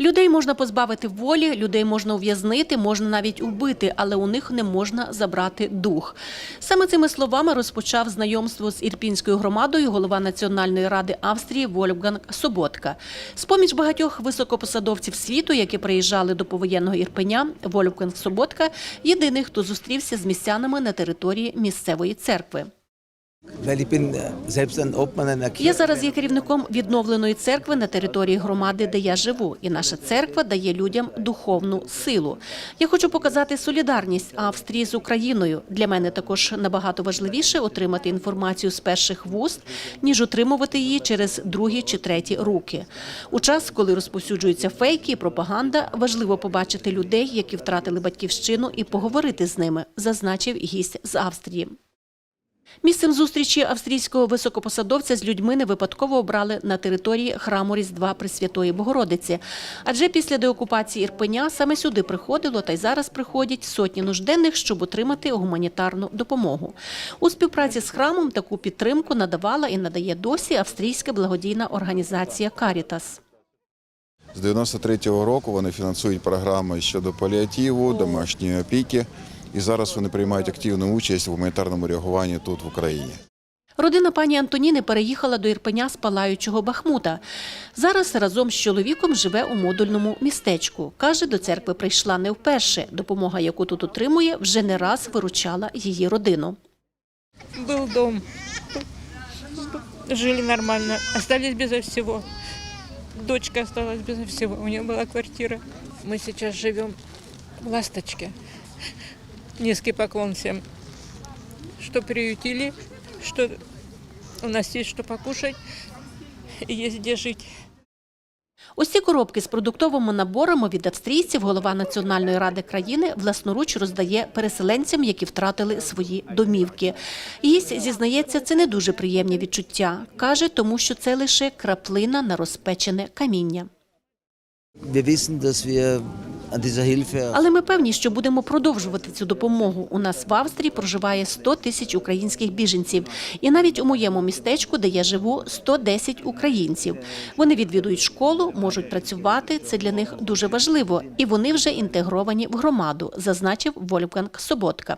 Людей можна позбавити волі, людей можна ув'язнити, можна навіть убити, але у них не можна забрати дух. Саме цими словами розпочав знайомство з ірпінською громадою голова Національної ради Австрії Вольфганг Соботка. З поміж багатьох високопосадовців світу, які приїжджали до повоєнного Ірпеня, Вольфганг Соботка єдиний, хто зустрівся з містянами на території місцевої церкви. Я зараз є керівником відновленої церкви на території громади, де я живу, і наша церква дає людям духовну силу. Я хочу показати солідарність Австрії з Україною. Для мене також набагато важливіше отримати інформацію з перших вуст, ніж отримувати її через другі чи треті руки. У час, коли розповсюджуються фейки і пропаганда, важливо побачити людей, які втратили батьківщину, і поговорити з ними, зазначив гість з Австрії. Місцем зустрічі австрійського високопосадовця з людьми не випадково обрали на території храму Різдва Пресвятої Богородиці. Адже після деокупації Ірпеня саме сюди приходило та й зараз приходять сотні нужденних, щоб отримати гуманітарну допомогу. У співпраці з храмом таку підтримку надавала і надає досі австрійська благодійна організація Карітас. З 93-го року вони фінансують програми щодо паліативу, домашньої опіки І зараз вони приймають активну участь в гуманітарному реагуванні тут в Україні. Родина пані Антоніни переїхала до Ірпеня з палаючого Бахмута. Зараз разом з чоловіком живе у модульному містечку. Каже, до церкви прийшла не вперше. Допомога, яку тут отримує, вже не раз виручала її родину. Был дом. Жили нормально. Остались безо всего. Дочка осталась безо всего. У нее была квартира. Мы сейчас живем в Ласточке. Низкий поклон всем, что приютили, что у нас есть что покушать, и есть где жить. Ці коробки з продуктовими наборами від австрійців голова Національної ради країни власноруч роздає переселенцям, які втратили свої домівки. Гість зізнається, це не дуже приємні відчуття. Каже, тому що це лише краплина на розпечене каміння. Wir an dieser Hilfe Але ми певні, що будемо продовжувати цю допомогу. У нас в Австрії проживає 100 тисяч українських біженців. І навіть у моєму містечку, де я живу, 110 українців. Вони відвідують школу, можуть працювати. Це для них дуже важливо. І вони вже інтегровані в громаду, зазначив Вольфганг Соботка.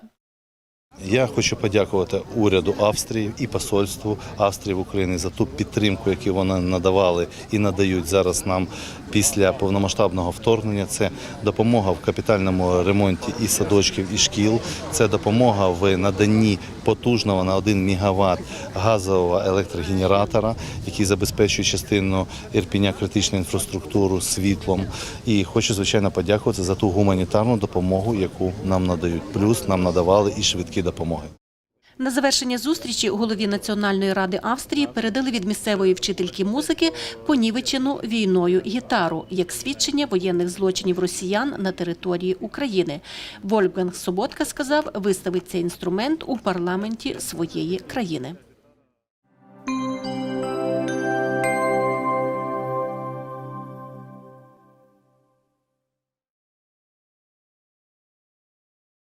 Я хочу подякувати уряду Австрії і посольству Австрії в Україні за ту підтримку, яку вони надавали і надають зараз нам після повномасштабного вторгнення. Це допомога в капітальному ремонті і садочків, і шкіл. Це допомога в наданні потужного на 1 мегаватт газового електрогенератора, який забезпечує частину Ірпіня критичну інфраструктуру світлом. І хочу звичайно подякувати за ту гуманітарну допомогу, яку нам надають. Плюс нам надавали і швидкі допомоги. На завершення зустрічі голові Національної ради Австрії передали від місцевої вчительки музики понівечену війною гітару як свідчення воєнних злочинів росіян на території України. Вольфганг Соботка сказав, виставить цей інструмент у парламенті своєї країни.